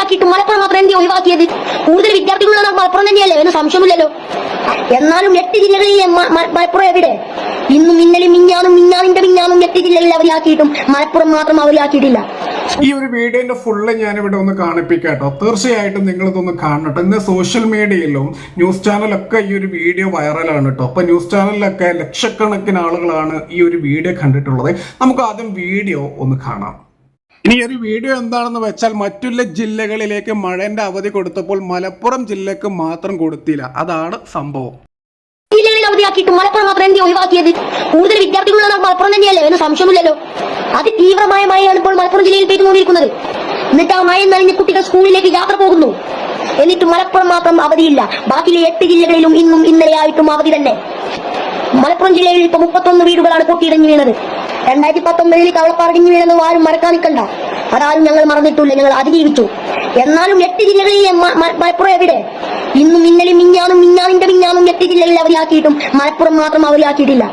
അവധിയാക്കിയിട്ട് മലപ്പുറം മാത്രം എന്തി ഒഴിവാക്കിയത്? കൂടുതൽ വിദ്യാർത്ഥികളുള്ള മലപ്പുറം തന്നെയല്ലേ? എന്ന് സംശയമില്ലല്ലോ എന്നാലും എട്ട് മ- മലപ്പുറം എവിടെ? ഇന്നും മിന്നലി മിഞ്ഞാനും മിഞ്ഞാനിന്റെ മിഞ്ഞാനും എട്ട് ജില്ലകളിൽ അവരാക്കിയിട്ടും മലപ്പുറം മാത്രം അവരാക്കിയിട്ടില്ല ഈ ഒരു വീഡിയോന്റെ ഫുള്ള് ഞാൻ ഇവിടെ ഒന്ന് കാണിപ്പിക്കാട്ടോ തീർച്ചയായിട്ടും നിങ്ങൾ ഇതൊന്ന് കാണട്ടോ ഇന്ന് സോഷ്യൽ മീഡിയയിലും ന്യൂസ് ചാനലൊക്കെ ഈ ഒരു വീഡിയോ വൈറലാണ് കേട്ടോ. അപ്പൊ ന്യൂസ് ചാനലിലൊക്കെ ലക്ഷക്കണക്കിന് ആളുകളാണ് ഈ ഒരു വീഡിയോ കണ്ടിട്ടുള്ളത്. നമുക്ക് ആദ്യം വീഡിയോ ഒന്ന് കാണാം. ഇനി ഒരു വീഡിയോ എന്താണെന്ന് വെച്ചാൽ മറ്റുള്ള ജില്ലകളിലേക്ക് മഴന്റെ അവധി കൊടുത്തപ്പോൾ മലപ്പുറം ജില്ലക്ക് മാത്രം കൊടുത്തില്ല. അതാണ് സംഭവം. ജില്ലകളിൽ അവധിയാക്കിയിട്ട് മലപ്പുറം മാത്രം എന്തി ഒഴിവാക്കിയത്? കൂടുതൽ വിദ്യാർത്ഥികളുള്ള മലപ്പുറം തന്നെയല്ലേ? എന്ന് സംശയമില്ലല്ലോ അതിതീവ്രമായ മഴയാണ് ഇപ്പോൾ മലപ്പുറം ജില്ലയിൽ പെയ്തുകൊണ്ടിരിക്കുന്നത്. എന്നിട്ട് ആ മഴ നനഞ്ഞ് കുട്ടികൾ സ്കൂളിലേക്ക് യാത്ര പോകുന്നു. എന്നിട്ട് മലപ്പുറം മാത്രം അവധിയില്ല. ബാക്കിയിലെ എട്ട് ജില്ലകളിലും ഇന്നും ഇന്നലെയായിട്ടും അവധി തന്നെ. മലപ്പുറം ജില്ലയിൽ ഇപ്പൊ മുപ്പത്തൊന്ന് വീടുകളാണ് പൊട്ടിയിടഞ്ഞു വീണത്. രണ്ടായിരത്തി പത്തൊമ്പതിൽ കവളപ്പാടിഞ്ഞു വീണെന്ന് ആരും മറക്കാൻ നിൽക്കണ്ട അതാരും ഞങ്ങൾ മറന്നിട്ടില്ല ഞങ്ങൾ അതിജീവിച്ചു. എന്നാലും എട്ട് ജില്ലകളിൽ മലപ്പുറം എവിടെ? ഇന്നും മിന്നലും മിഞ്ഞാനും മിഞ്ഞാനിന്റെ മിഞ്ഞാനും എട്ട് ജില്ലകളിൽ അവരാക്കിയിട്ടും മലപ്പുറം മാത്രം അവരാക്കിയിട്ടില്ല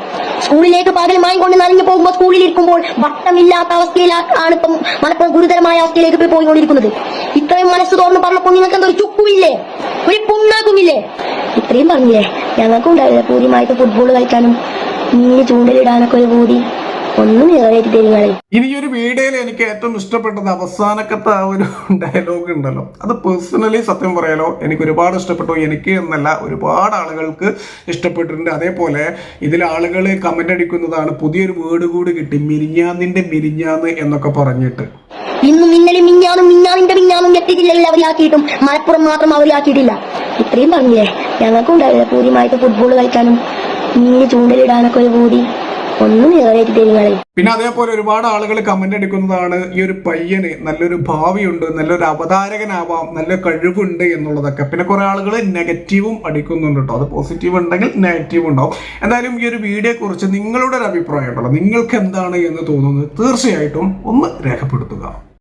സ്കൂളിലേക്ക് പകലമായി കൊണ്ട് നനഞ്ഞു പോകുമ്പോൾ സ്കൂളിൽ ഇരിക്കുമ്പോൾ വട്ടമില്ലാത്ത അവസ്ഥയിലാണ് ഇപ്പം മലപ്പുറം ഗുരുതരമായ അവസ്ഥയിലേക്ക് പോയി പോയിക്കൊണ്ടിരിക്കുന്നത്. ഇത്രയും മനസ്സ് തുറന്ന് പറഞ്ഞപ്പോൾ നിങ്ങൾക്ക് എന്തൊരു ചുക്കുമില്ലേ? ഒരു പുണ്ണാക്കുമില്ലേ? ഇത്രയും പറഞ്ഞില്ലേ? ഞങ്ങൾക്കും ഉണ്ടായില്ല പൂരിമായിട്ട് ഫുട്ബോൾ കളിക്കാനും മീന് ചൂണ്ടലിടാനൊക്കെ ഒരു പൂതി. ഒന്നും നിറവേറ്റി തരികളെ ഇനി ഒരു വീഡിയോയിൽ എനിക്ക് ഏറ്റവും ഇഷ്ടപ്പെട്ടത് അവസാനക്കത്തെ ആ ഒരു ഡയലോഗ് ഉണ്ടല്ലോ. അത് പേഴ്സണലി സത്യം പറയാലോ എനിക്ക് ഒരുപാട് ഇഷ്ടപ്പെട്ടു. എനിക്ക് എന്നല്ല ഒരുപാട് ആളുകൾക്ക് ഇഷ്ടപ്പെട്ടിട്ടുണ്ട്. അതേപോലെ ഇതിൽ ആളുകൾ കമന്റ് അടിക്കുന്നതാണ് പുതിയൊരു വേർഡ് കൂടി കിട്ടി മിരിഞ്ഞാന്നിന്റെ മിരിഞ്ഞാന്ന് എന്നൊക്കെ പറഞ്ഞിട്ട്. ഇന്നും ഇന്നലെ മിഞ്ഞാനും മിഞ്ഞാനിന്റെ മിഞ്ഞാനും എട്ട് അവരാക്കിയിട്ടും മലപ്പുറം മാത്രം അവരാക്കിയിട്ടില്ല ഇത്രയും പറഞ്ഞില്ലേ? ഞങ്ങൾക്കും ഉണ്ടായില്ല പൂരിമായിട്ട് ഫുട്ബോൾ കളിക്കാനും മീന് ചൂണ്ടലിടാനൊക്കെ ഒരു പൂതി. ഒന്നും നിറവേറ്റി പിന്നെ അതേപോലെ ഒരുപാട് ആളുകൾ കമന്റ് എടുക്കുന്നതാണ് ഈ ഒരു പയ്യന് നല്ലൊരു ഭാവിയുണ്ട് നല്ലൊരു അവതാരകനാവാം നല്ല കഴിവുണ്ട് എന്നുള്ളതൊക്കെ. പിന്നെ കുറെ ആളുകൾ നെഗറ്റീവും അടിക്കുന്നുണ്ട് കേട്ടോ അത് പോസിറ്റീവ് ഉണ്ടെങ്കിൽ നെഗറ്റീവ് ഉണ്ടാവും. എന്തായാലും ഈ ഒരു വീഡിയോ കുറിച്ച് നിങ്ങളുടെ ഒരു അഭിപ്രായം നിങ്ങൾക്ക് എന്താണ് എന്ന് തോന്നുന്നത്? തീർച്ചയായിട്ടും ഒന്ന് രേഖപ്പെടുത്തുക.